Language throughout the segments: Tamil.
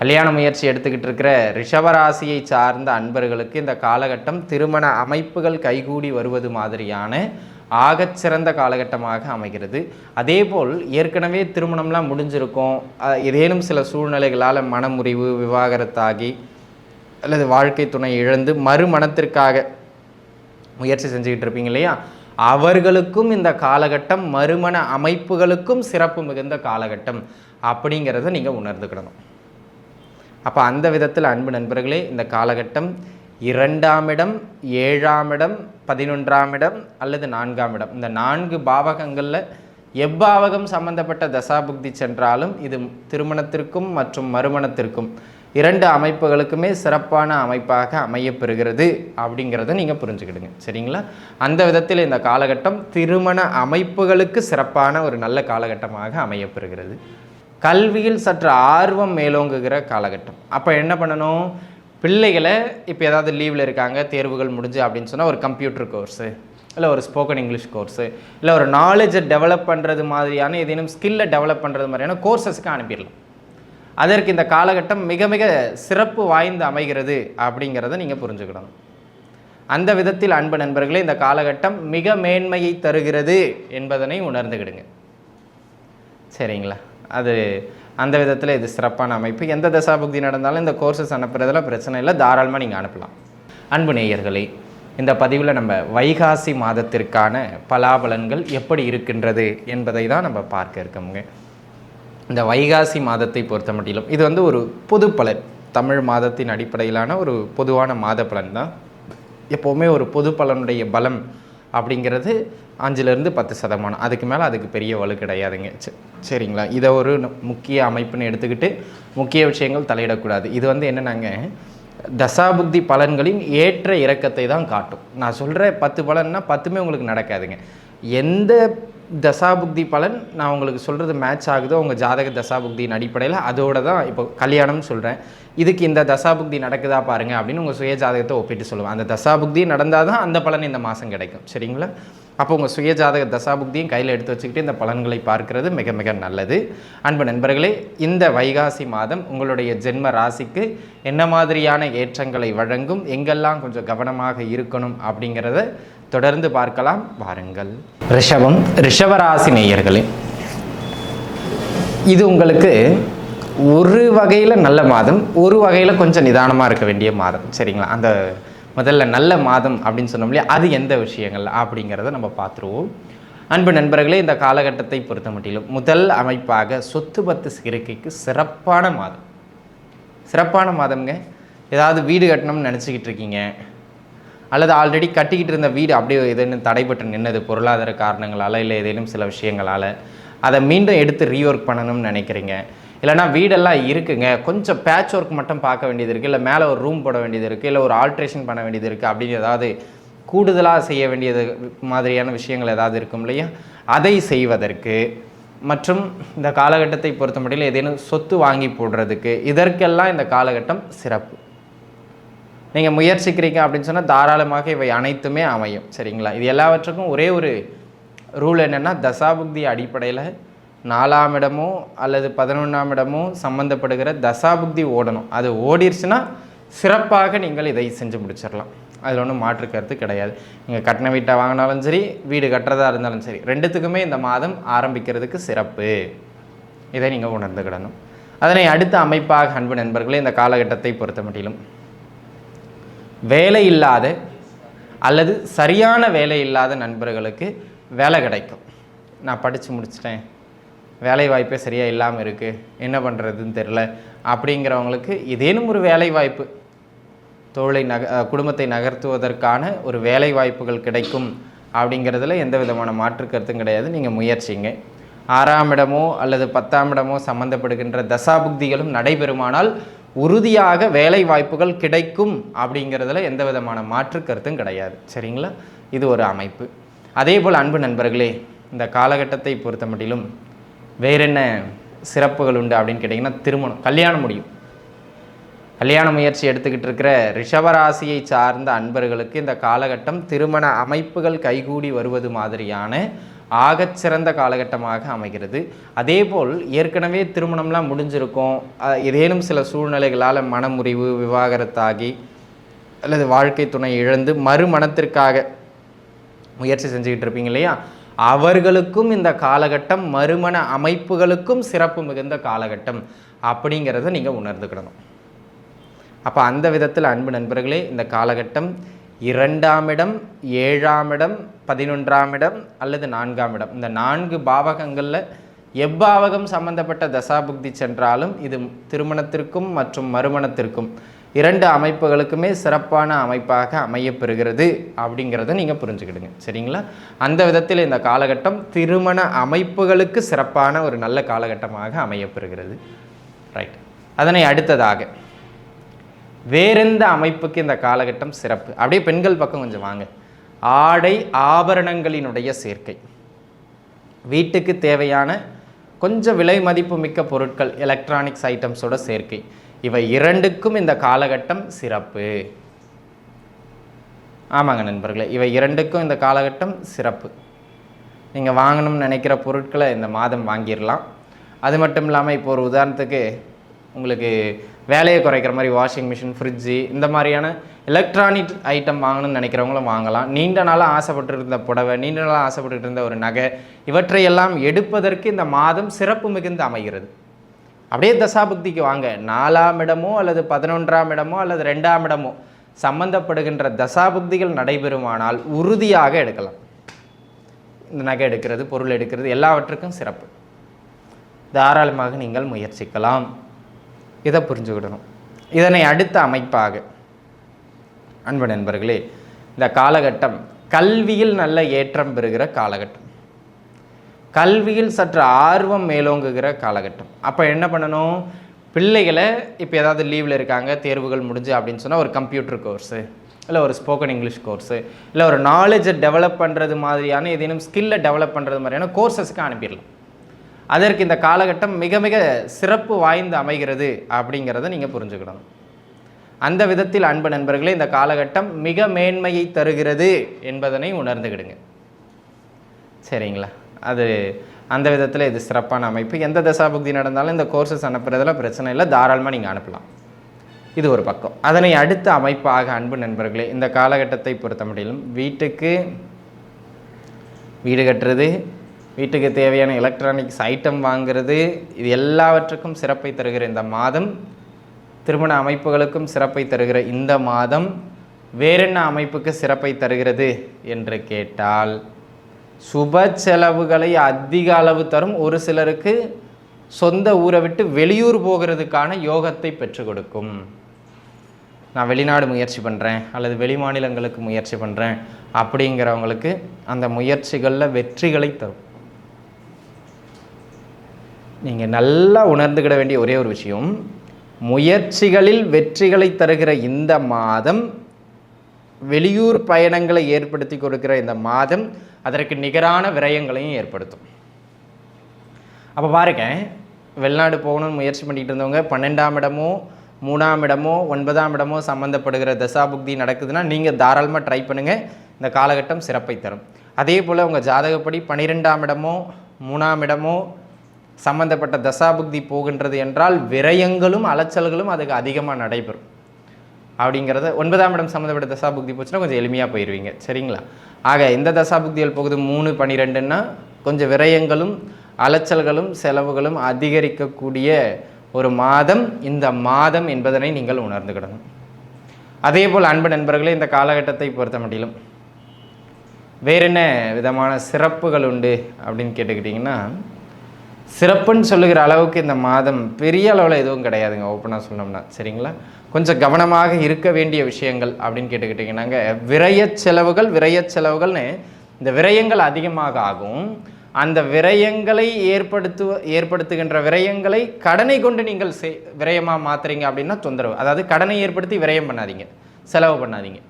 கல்யாண முயற்சி எடுத்துக்கிட்டு இருக்கிற ரிஷபராசியை சார்ந்த அன்பர்களுக்கு இந்த காலகட்டம் திருமண அமைப்புகள் கைகூடி வருவது மாதிரியான ஆகச்சிறந்த காலகட்டமாக அமைகிறது. அதேபோல் ஏற்கனவே திருமணம்லாம் முடிஞ்சிருக்கும். ஏதேனும் சில சூழ்நிலைகளால் மனமுறிவு விவாகரத்தாகி அல்லது வாழ்க்கை துணை இழந்து மறுமணத்திற்காக முயற்சி செஞ்சுக்கிட்டு இருப்பீங்க இல்லையா? அவர்களுக்கும் இந்த காலகட்டம் மறுமண அமைப்புகளுக்கும் சிறப்பு மிகுந்த காலகட்டம் அப்படிங்கிறத நீங்கள் உணர்ந்துக்கிடணும். அப்போ அந்த விதத்தில் அன்பு நண்பர்களே இந்த காலகட்டம் இரண்டாம் இடம் ஏழாம் இடம் பதினொன்றாம் இடம் அல்லது நான்காம் இடம். இந்த நான்கு பாவகங்களில் எவ்பாவகம் சம்பந்தப்பட்ட தசாபுக்தி சென்றாலும் இது திருமணத்திற்கும் மற்றும் மறுமணத்திற்கும் இரண்டு அமைப்புகளுக்குமே சிறப்பான அமைப்பாக அமையப்பெறுகிறது அப்படிங்கிறத நீங்கள் புரிஞ்சுக்கிடுங்க. சரிங்களா? அந்த விதத்தில் இந்த காலகட்டம் திருமண அமைப்புகளுக்கு சிறப்பான ஒரு நல்ல காலகட்டமாக அமையப்பெறுகிறது. கல்வியில் சற்று ஆர்வம் மேலோங்குகிற காலகட்டம். அப்போ என்ன பண்ணணும்? பிள்ளைகளை இப்போ ஏதாவது லீவில் இருக்காங்க தேர்வுகள் முடிஞ்சு அப்படின்னு சொன்னால் ஒரு கம்ப்யூட்டர் கோர்ஸு இல்லை ஒரு ஸ்போக்கன் இங்கிலீஷ் கோர்ஸு இல்லை ஒரு நாலேஜை டெவலப் பண்ணுறது மாதிரியான ஏதேனும் ஸ்கில்லை டெவலப் பண்ணுறது மாதிரியான கோர்சஸ்க்கு அனுப்பிடலாம். அதற்கு இந்த காலகட்டம் மிக மிக சிறப்பு வாய்ந்து அமைகிறது அப்படிங்கிறத நீங்கள் புரிஞ்சுக்கணும் அந்த விதத்தில் அன்பு நண்பர்களே இந்த காலகட்டம் மிக மேன்மையை தருகிறது என்பதனை உணர்ந்துக்கிடுங்க சரிங்களா? அது அந்த விதத்தில் இது சிறப்பான அமைப்பு. எந்த தசாபுக்தி நடந்தாலும் இந்த கோர்சஸ் அனுப்புறதுல பிரச்சனை இல்லை. தாராளமாக நீங்கள் அனுப்பலாம். அன்பு நேயர்களே இந்த பதிவில் நம்ம வைகாசி மாதத்திற்கான பலாபலன்கள் எப்படி இருக்கின்றது என்பதை தான் நம்ம பார்க்க இருக்கோமுங்க. இந்த வைகாசி மாதத்தை பொறுத்த மட்டிலும் இது வந்து ஒரு பொது பலன். தமிழ் மாதத்தின் அடிப்படையிலான ஒரு பொதுவான மாத பலன் தான். எப்போவுமே ஒரு பொது பலனுடைய பலம் அப்படிங்கிறது அஞ்சுலேருந்து பத்து சதமானம். அதுக்கு மேலே அதுக்கு பெரிய வலு கிடையாதுங்க. சரிங்களா? இதை ஒரு முக்கிய அமைப்புன்னு எடுத்துக்கிட்டு முக்கிய விஷயங்கள் தலையிடக்கூடாது. இது வந்து என்னென்னாங்க? தசாபுக்தி பலன்களின் ஏற்ற இறக்கத்தை தான் காட்டும். நான் சொல்கிற பத்து பலன்னா பத்துமே உங்களுக்கு நடக்காதுங்க. எந்த தசாபுக்தி பலன் நான் உங்களுக்கு சொல்கிறது மேட்ச் ஆகுதோ உங்கள் ஜாதக தசாபுக்தியின் அடிப்படையில் அதோட தான் இப்போ கல்யாணம்னு சொல்கிறேன் இதுக்கு இந்த தசாபுக்தி நடக்குதா பாருங்க அப்படின்னு உங்கள் சுய ஜாதகத்தை ஒப்பிட்டு சொல்லுவேன். அந்த தசாபுக்தி நடந்தால் தான் அந்த பலன் இந்த மாதம் கிடைக்கும். சரிங்களா? அப்போ உங்கள் சுய ஜாதக தசாபுக்தியும் கையில் எடுத்து வச்சுக்கிட்டு இந்த பலன்களை பார்க்கிறது மிக மிக நல்லது. அன்பு நண்பர்களே இந்த வைகாசி மாதம் உங்களுடைய ஜென்ம ராசிக்கு என்ன மாதிரியான ஏற்றங்களை வழங்கும் எங்கெல்லாம் கொஞ்சம் கவனமாக இருக்கணும் அப்படிங்கிறத தொடர்ந்து பார்க்கலாம். வாருங்கள். ரிஷபம் ரிஷபராசி நேயர்களே இது உங்களுக்கு ஒரு வகையில் நல்ல மாதம் ஒரு வகையில் கொஞ்சம் நிதானமாக இருக்க வேண்டிய மாதம். சரிங்களா? அந்த முதல்ல நல்ல மாதம் அப்படின்னு சொன்னோம் இல்லையா? அது எந்த விஷயங்கள் அப்படிங்கிறத நம்ம பார்த்துருவோம். அன்பு நண்பர்களே இந்த காலகட்டத்தை பொறுத்த மட்டிலும் முதல் அமைப்பாக சொத்து பத்து சிறுக்கைக்கு சிறப்பான மாதம். சிறப்பான மாதம்ங்க. ஏதாவது வீடு கட்டணும்னு நினச்சிக்கிட்டு இருக்கீங்க. அல்லது ஆல்ரெடி கட்டிக்கிட்டு இருந்த வீடு அப்படியே ஏதேனும் தடைபட்டு நின்னது பொருளாதார காரணங்களால் இல்லை ஏதேனும் சில விஷயங்களால் அதை மீண்டும் எடுத்து ரீஒர்க் பண்ணணும்னு நினைக்கிறீங்க. இல்லைனா வீடெல்லாம் இருக்குங்க. கொஞ்சம் பேட்ச் ஒர்க் மட்டும் பார்க்க வேண்டியது இருக்குது இல்லை மேலே ஒரு ரூம் போட வேண்டியது இருக்குது இல்லை ஒரு ஆல்ட்ரேஷன் பண்ண வேண்டியது இருக்குது அப்படின்னு ஏதாவது கூடுதலாக செய்ய வேண்டியது மாதிரியான விஷயங்கள் ஏதாவது இருக்கும் இல்லையா? அதை செய்வதற்கு மற்றும் இந்த காலகட்டத்தை பொறுத்த முடியல ஏதேனும் சொத்து வாங்கி போடுறதுக்கு இதற்கெல்லாம் இந்த காலகட்டம் சிறப்பு. நீங்கள் முயற்சிக்கிறீங்க அப்படின்னு சொன்னால் தாராளமாக இவை அனைத்துமே அமையும். சரிங்களா? இது எல்லாவற்றுக்கும் ஒரே ஒரு ரூல் என்னென்னா தசாபுக்தி அடிப்படையில் நாலாம் இடமோ அல்லது பதினொன்றாம் இடமோ சம்மந்தப்படுகிற தசாபுக்தி ஓடணும். அது ஓடிடுச்சுன்னா சிறப்பாக நீங்கள் இதை செஞ்சு முடிச்சிடலாம் அதில் ஒன்றும் மாற்று கருத்து கிடையாது. நீங்கள் கட்டின வீட்டை வாங்கினாலும் சரி வீடு கட்டுறதா இருந்தாலும் சரி ரெண்டுத்துக்குமே இந்த மாதம் ஆரம்பிக்கிறதுக்கு சிறப்பு. இதை நீங்கள் உணர்ந்துக்கிடணும் அதனை அடுத்த அமைப்பாக அன்பு நண்பர்களே இந்த காலகட்டத்தை பொறுத்த மட்டிலும் வேலை இல்லாத அல்லது சரியான வேலை இல்லாத நண்பர்களுக்கு வேலை கிடைக்கும். நான் படித்து முடிச்சிட்டேன். வேலைவாய்ப்பே சரியாக இல்லாமல் இருக்குது என்ன பண்ணுறதுன்னு தெரில அப்படிங்கிறவங்களுக்கு ஏதேனும் ஒரு வேலைவாய்ப்பு தொழிலை நக குடும்பத்தை நகர்த்துவதற்கான ஒரு வேலை வாய்ப்புகள் கிடைக்கும் அப்படிங்கிறதுல எந்த விதமான மாற்று கருத்தும் கிடையாது. நீங்கள் முயற்சிங்க. ஆறாம் இடமோ அல்லது பத்தாம் இடமோ சம்மந்தப்படுகின்ற தசாபுக்திகளும் நடைபெறுமானால் உறுதியாக வேலை வாய்ப்புகள் கிடைக்கும் அப்படிங்கிறதுல எந்த விதமான மாற்று கருத்தும் கிடையாது. சரிங்களா? இது ஒரு அமைப்பு. அதே போல் அன்பு நண்பர்களே இந்த காலகட்டத்தை பொறுத்த மட்டிலும் வேற என்ன சிறப்புகள் உண்டு அப்படின்னு கேட்டிங்கன்னா திருமணம் கல்யாணம் முடியும். கல்யாண முயற்சி எடுத்துக்கிட்டு இருக்கிற ரிஷபராசியை சார்ந்த அன்பர்களுக்கு இந்த காலகட்டம் திருமண அமைப்புகள் கைகூடி வருவது மாதிரியான ஆகச்சிறந்த காலகட்டமாக அமைகிறது. அதேபோல் ஏற்கனவே திருமணம்லாம் முடிஞ்சிருக்கும். ஏதேனும் சில சூழ்நிலைகளால் மனமுறிவு விவாகரத்தாகி அல்லது வாழ்க்கை துணை இழந்து மறுமணத்திற்காக முயற்சி செஞ்சுக்கிட்டு இருப்பீங்க இல்லையா? அவர்களுக்கும் இந்த காலகட்டம் மறுமண அமைப்புகளுக்கும் சிறப்பு மிகுந்த காலகட்டம் அப்படிங்கிறத நீங்கள் உணர்ந்துக்கிடணும். அப்போ அந்த விதத்தில் அன்பு நண்பர்களே இந்த காலகட்டம் இரண்டாம் இடம் ஏழாம் இடம் பதினொன்றாம் இடம் அல்லது நான்காம் இடம். இந்த நான்கு பாவகங்களில் எப்பாவகம் சம்பந்தப்பட்ட தசாபுக்தி சென்றாலும் இது திருமணத்திற்கும் மற்றும் மறுமணத்திற்கும் இரண்டு அமைப்புகளுக்குமே சிறப்பான அமைப்பாக அமையப்பெறுகிறது அப்படிங்கிறத நீங்கள் புரிஞ்சுக்கிடுங்க. சரிங்களா? அந்த விதத்தில் இந்த காலகட்டம் திருமண அமைப்புகளுக்கு சிறப்பான ஒரு நல்ல காலகட்டமாக அமையப்பெறுகிறது. ரைட் அதனை அடுத்ததாக வேறெந்த அமைப்புக்கு இந்த காலகட்டம் சிறப்பு? அப்படியே பெண்கள் பக்கம் கொஞ்சம் வாங்க. ஆடை ஆபரணங்களினுடைய சேர்க்கை. வீட்டுக்கு தேவையான கொஞ்சம் விலை மதிப்பு மிக்க பொருட்கள் எலக்ட்ரானிக்ஸ் ஐட்டம்ஸோட சேர்க்கை. இவை இரண்டுக்கும் இந்த காலகட்டம் சிறப்பு. ஆமாங்க நண்பர்களே இவை இரண்டுக்கும் இந்த காலகட்டம் சிறப்பு. நீங்கள் வாங்கணும்னு நினைக்கிற பொருட்களை இந்த மாதம் வாங்கிடலாம் அது மட்டும் இல்லாமல் இப்போ ஒரு உதாரணத்துக்கு உங்களுக்கு வேலையை குறைக்கிற மாதிரி வாஷிங் மிஷின் ஃப்ரிட்ஜு இந்த மாதிரியான எலக்ட்ரானிக் ஐட்டம் வாங்கணும்னு நினைக்கிறவங்களும் வாங்கலாம். நீண்ட நாளாக ஆசைப்பட்டு இருந்த புடவை நீண்ட நாளாக ஆசைப்பட்டு இருந்த ஒரு நகை இவற்றையெல்லாம் எடுப்பதற்கு இந்த மாதம் சிறப்பு மிகுந்து அமைகிறது. அப்படியே தசாபுக்திக்கு வாங்க. நாலாம் இடமோ அல்லது பதினொன்றாம் இடமோ அல்லது ரெண்டாம் இடமோ சம்பந்தப்படுகின்ற தசாபுக்திகள் நடைபெறுமானால் உறுதியாக எடுக்கலாம். இந்த நகை எடுக்கிறது பொருள் எடுக்கிறது எல்லாவற்றுக்கும் சிறப்பு. தாராளமாக நீங்கள் முயற்சிக்கலாம். இதை புரிஞ்சுக்கிடணும். இதனை அடுத்த அமைப்பாக அன்பு நண்பர்களே இந்த காலகட்டம் கல்வியில் நல்ல ஏற்றம் பெறுகிற காலகட்டம். கல்வியில் சற்று ஆர்வம் மேலோங்குகிற காலகட்டம். அப்போ என்ன பண்ணணும்? பிள்ளைகளை இப்போ ஏதாவது லீவில் இருக்காங்க தேர்வுகள் முடிஞ்சு அப்படின்னு சொன்னால் ஒரு கம்ப்யூட்டர் கோர்ஸு இல்லை ஒரு ஸ்போக்கன் இங்கிலீஷ் கோர்ஸு இல்லை ஒரு நாலேஜை டெவலப் பண்ணுறது மாதிரியான ஏதேனும் ஸ்கில்லை டெவலப் பண்ணுறது மாதிரியான கோர்சஸ்க்கு அனுப்பிடலாம். அதற்கு இந்த காலகட்டம் மிக மிக சிறப்பு வாய்ந்து அமைகிறது அப்படிங்கிறத நீங்கள் புரிஞ்சுக்கணும் அந்த விதத்தில் அன்பு நண்பர்களே இந்த காலகட்டம் மிக மேன்மையை தருகிறது என்பதனை உணர்ந்துக்கிடுங்க சரிங்களா? அது அந்த விதத்தில் இது சிறப்பான அமைப்பு. எந்த தசாபுக்தி நடந்தாலும் இந்த கோர்சஸ் அனுப்புறதுல பிரச்சனை இல்லை. தாராளமாக நீங்கள் அனுப்பலாம். இது ஒரு பக்கம். அதனை அடுத்த அமைப்பாக அன்பு நண்பர்களே இந்த காலகட்டத்தை பொறுத்த முடியலும் வீட்டுக்கு வீடு கட்டுறது வீட்டுக்கு தேவையான எலக்ட்ரானிக்ஸ் ஐட்டம் வாங்குறது இது எல்லாவற்றுக்கும் சிறப்பை தருகிற இந்த மாதம் திருமண அமைப்புகளுக்கும் சிறப்பை தருகிற இந்த மாதம் வேறென்ன அமைப்புக்கு சிறப்பை தருகிறது என்று கேட்டால் சுப செலவுகளை அதிக அளவு தரும். ஒரு சிலருக்கு சொந்த ஊரை விட்டு வெளியூர் போகிறதுக்கான யோகத்தை பெற்றுக் கொடுக்கும். நான் வெளிநாடு முயற்சி பண்ணுறேன் அல்லது வெளி மாநிலங்களுக்கு முயற்சி பண்ணுறேன் அப்படிங்கிறவங்களுக்கு அந்த முயற்சிகளில் வெற்றிகளை தரும். நீங்கள் நல்லா உணர்ந்துக்கிட வேண்டிய ஒரே ஒரு விஷயம் முயற்சிகளில் வெற்றிகளை தருகிற இந்த மாதம் வெளியூர் பயணங்களை ஏற்படுத்தி கொடுக்கிற இந்த மாதம் அதற்கு நிகரான விரயங்களையும் ஏற்படுத்தும். அப்போ பாருங்க வெளிநாடு போகணும்னு முயற்சி பண்ணிகிட்டு இருந்தவங்க பன்னெண்டாம் இடமோ மூணாம் இடமோ ஒன்பதாம் இடமோ சம்மந்தப்படுகிற தசாபுக்தி நடக்குதுன்னா நீங்கள் தாராளமாக ட்ரை பண்ணுங்கள் இந்த காலகட்டம் சிறப்பை தரும். அதே போல் உங்கள் ஜாதகப்படி பன்னிரெண்டாம் இடமோ மூணாம் இடமோ சம்மந்தப்பட்ட தசாபுக்தி போகின்றது என்றால் விரயங்களும் அலைச்சல்களும் அதுக்கு அதிகமாக நடைபெறும். அப்படிங்கிறத ஒன்பதாம் இடம் சம்மந்தப்பட்ட தசாபுக்தி போச்சுன்னா கொஞ்சம் எளிமையாக போயிடுவீங்க சரிங்களா? ஆக இந்த தசாபுக்திகள் போகுது மூணு பன்னிரெண்டுன்னா கொஞ்சம் விரயங்களும் அலைச்சல்களும் செலவுகளும் அதிகரிக்கக்கூடிய ஒரு மாதம். இந்த மாதம் என்பதனை நீங்கள் உணர்ந்துக்கிடணும் அதே போல் அன்பு நண்பர்களே இந்த காலகட்டத்தை பொறுத்த மட்டிலும் வேறென்ன விதமான சிறப்புகள் உண்டு அப்படின்னு கேட்டுக்கிட்டிங்கன்னா சிறப்புன்னு சொல்லுகிற அளவுக்கு இந்த மாதம் பெரிய அளவில் எதுவும் கிடையாதுங்க ஓப்பனாக சொன்னோம்னா சரிங்களா? கொஞ்சம் கவனமாக இருக்க வேண்டிய விஷயங்கள் அப்படின்னு கேட்டுக்கிட்டிங்கன்னாங்க. விரயச் செலவுகள் விரயச் செலவுகள்னு இந்த விரயங்கள் அதிகமாக ஆகும். அந்த விரயங்களை ஏற்படுத்து ஏற்படுத்துகின்ற விரயங்களை கடனை கொண்டு நீங்கள் செய் விரயமாக மாற்றுறீங்க அப்படின்னா தொந்தரவு. அதாவது கடனை ஏற்படுத்தி விரயம் பண்ணாதீங்க. செலவு பண்ணாதீங்க.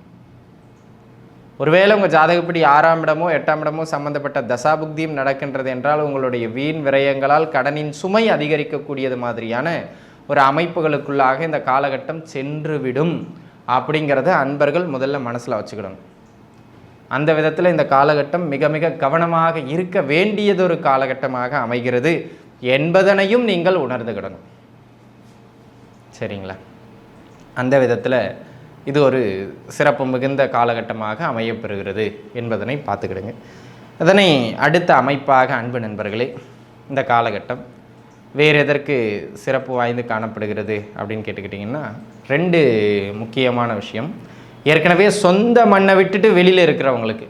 ஒருவேளை உங்கள் ஜாதகப்படி ஆறாம் இடமோ எட்டாம் இடமோ சம்பந்தப்பட்ட தசாபுக்தியும் நடக்கின்றது என்றால் உங்களுடைய வீண் விரயங்களால் கடனின் சுமை அதிகரிக்கக்கூடியது மாதிரியான ஒரு அமைப்புகளுக்குள்ளாக இந்த காலகட்டம் சென்றுவிடும் அப்படிங்கிறத அன்பர்கள் முதல்ல மனசில் வச்சுக்கிடணும் அந்த விதத்தில் இந்த காலகட்டம் மிக மிக கவனமாக இருக்க வேண்டியதொரு காலகட்டமாக அமைகிறது என்பதனையும் நீங்கள் உணர்ந்துக்கிடணும் சரிங்களா? அந்த விதத்தில் இது ஒரு சிறப்பு மிகுந்த காலகட்டமாக அமையப்பெறுகிறது என்பதனை பார்த்துக்கிடுங்க. அதனை அடுத்த அமைப்பாக அன்பு நண்பர்களே இந்த காலகட்டம் வேறு எதற்கு சிறப்பு வாய்ந்து காணப்படுகிறது அப்படின்னு கேட்டுக்கிட்டிங்கன்னா ரெண்டு முக்கியமான விஷயம். ஏற்கனவே சொந்த மண்ணை விட்டுட்டு வெளியில் இருக்கிறவங்களுக்கு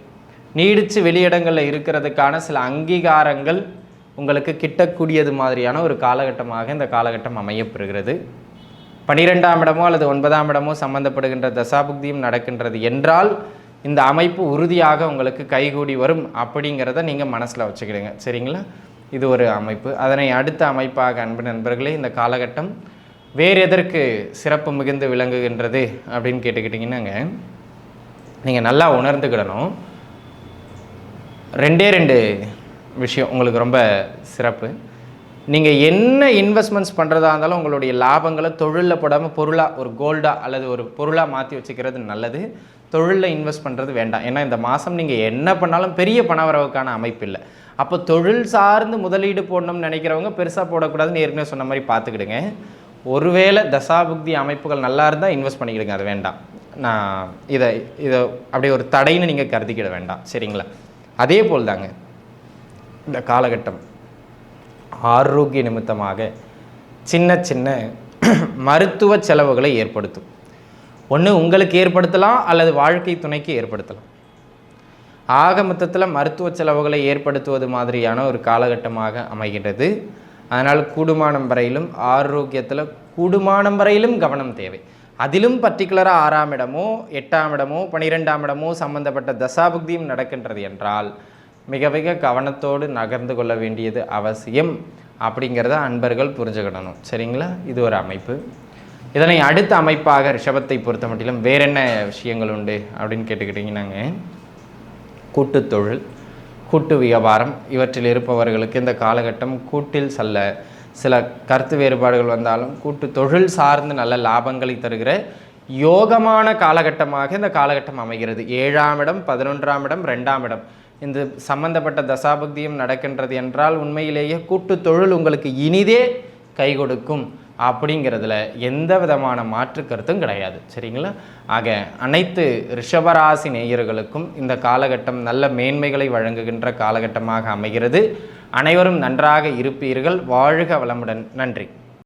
நீடித்து வெளியிடங்களில் இருக்கிறதுக்கான சில அங்கீகாரங்கள் உங்களுக்கு கிட்டக்கூடியது மாதிரியான ஒரு காலகட்டமாக இந்த காலகட்டம் அமையப்பெறுகிறது. பனிரெண்டாம் இடமோ அல்லது ஒன்பதாம் இடமோ சம்பந்தப்படுகின்ற தசாபுக்தியும் நடக்கின்றது என்றால் இந்த அமைப்பு உறுதியாக உங்களுக்கு கைகூடி வரும் அப்படிங்கிறத நீங்கள் மனசில் வச்சுக்கிடுங்க. சரிங்களா? இது ஒரு அமைப்பு. அதனை அடுத்த அமைப்பாக அன்பு நண்பர்களே இந்த காலகட்டம் வேறு எதற்கு சிறப்பு மிகுந்து விளங்குகின்றது அப்படின்னு கேட்டுக்கிட்டிங்கன்னாங்க. நீங்கள் நல்லா உணர்ந்துக்கிடணும். ரெண்டே ரெண்டு விஷயம் உங்களுக்கு ரொம்ப சிறப்பு. நீங்கள் என்ன இன்வெஸ்ட்மெண்ட்ஸ் பண்ணுறதா இருந்தாலும் உங்களுடைய லாபங்களை தொழிலில் போடாமல் பொருளாக ஒரு கோல்டாக அல்லது ஒரு பொருளாக மாற்றி வச்சுக்கிறது நல்லது. தொழிலில் இன்வெஸ்ட் பண்ணுறது வேண்டாம். ஏன்னா இந்த மாதம் நீங்கள் என்ன பண்ணாலும் பெரிய பணவரவுக்கான அமைப்பு இல்லை. அப்போ தொழில் சார்ந்து முதலீடு போடணும்னு நினைக்கிறவங்க பெருசாக போடக்கூடாதுன்னு ஏற்கனவே சொன்ன மாதிரி பார்த்துக்கிடுங்க. ஒருவேளை தசாபுக்தி அமைப்புகள் நல்லா இருந்தால் இன்வெஸ்ட் பண்ணிக்கிடுங்க. அது வேண்டாம். நான் இதை இதை அப்படியே ஒரு தடைன்னு நீங்கள் கருதிக்கிட வேண்டாம். சரிங்களா? அதே போல் தாங்க. இந்த காலகட்டம். ஆரோக்கிய நிமித்தமாக சின்ன சின்ன மருத்துவ செலவுகளை ஏற்படுத்தும். ஒன்று உங்களுக்கு ஏற்படுத்தலாம் அல்லது வாழ்க்கை துணைக்கு ஏற்படுத்தலாம். ஆக மொத்தத்தில் மருத்துவ செலவுகளை ஏற்படுத்துவது மாதிரியான ஒரு காலகட்டமாக அமைகின்றது. அதனால் கூடுமானம் வரையிலும் ஆரோக்கியத்தில் கூடுமானம் வரையிலும் கவனம் தேவை. அதிலும் பர்டிகுலராக ஆறாம் இடமோ எட்டாம் இடமோ பனிரெண்டாம் இடமோ சம்பந்தப்பட்ட தசாபுக்தியும் நடக்கின்றது என்றால் மிக மிக கவனத்தோடு நகர்ந்து கொள்ள வேண்டியது அவசியம் அப்படிங்கிறத அன்பர்கள் புரிஞ்சுக்கிடணும். சரிங்களா? இது ஒரு அமைப்பு. இதனை அடுத்த அமைப்பாக ரிஷபத்தை பொறுத்த மட்டிலும் வேற என்ன விஷயங்கள் உண்டு அப்படின்னு கேட்டுக்கிட்டிங்கன்னாங்க. கூட்டுத் தொழில் கூட்டு வியாபாரம் இவற்றில் இருப்பவர்களுக்கு இந்த காலகட்டம் கூட்டில் செல்ல சில கருத்து வேறுபாடுகள் வந்தாலும் கூட்டு தொழில் சார்ந்து நல்ல லாபங்களை தருகிற யோகமான காலகட்டமாக இந்த காலகட்டம் அமைகிறது. ஏழாம் இடம் பதினொன்றாம் இடம் ரெண்டாம் இடம். இந்த சம்பந்தப்பட்ட தசாபக்தியும் நடக்கின்றது என்றால் உண்மையிலேயே கூட்டு தொழில் உங்களுக்கு இனிதே கை கொடுக்கும் அப்படிங்கிறதுல எந்த விதமான மாற்று கருத்தும் கிடையாது. சரிங்களா? ஆக அனைத்து ரிஷபராசி நேயர்களுக்கும் இந்த காலகட்டம் நல்ல மேன்மைகளை வழங்குகின்ற காலகட்டமாக அமைகிறது. அனைவரும் நன்றாக இருப்பீர்கள். வாழ்க வளமுடன். நன்றி.